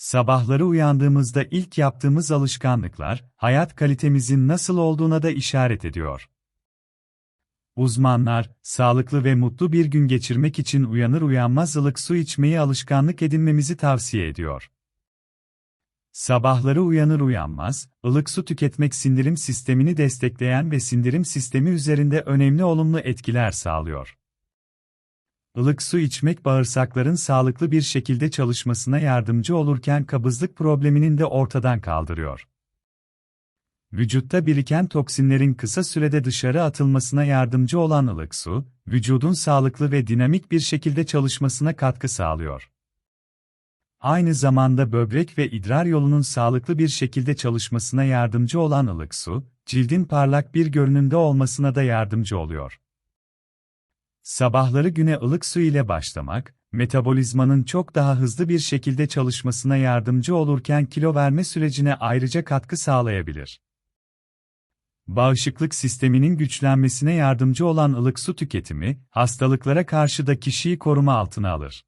Sabahları uyandığımızda ilk yaptığımız alışkanlıklar, hayat kalitemizin nasıl olduğuna da işaret ediyor. Uzmanlar, sağlıklı ve mutlu bir gün geçirmek için uyanır uyanmaz ılık su içmeyi alışkanlık edinmemizi tavsiye ediyor. Sabahları uyanır uyanmaz, ılık su tüketmek sindirim sistemini destekleyen ve sindirim sistemi üzerinde önemli olumlu etkiler sağlıyor. Ilık su içmek bağırsakların sağlıklı bir şekilde çalışmasına yardımcı olurken kabızlık probleminin de ortadan kaldırıyor. Vücutta biriken toksinlerin kısa sürede dışarı atılmasına yardımcı olan ılık su, vücudun sağlıklı ve dinamik bir şekilde çalışmasına katkı sağlıyor. Aynı zamanda böbrek ve idrar yolunun sağlıklı bir şekilde çalışmasına yardımcı olan ılık su, cildin parlak bir görünümde olmasına da yardımcı oluyor. Sabahları güne ılık su ile başlamak, metabolizmanın çok daha hızlı bir şekilde çalışmasına yardımcı olurken kilo verme sürecine ayrıca katkı sağlayabilir. Bağışıklık sisteminin güçlenmesine yardımcı olan ılık su tüketimi, hastalıklara karşı da kişiyi koruma altına alır.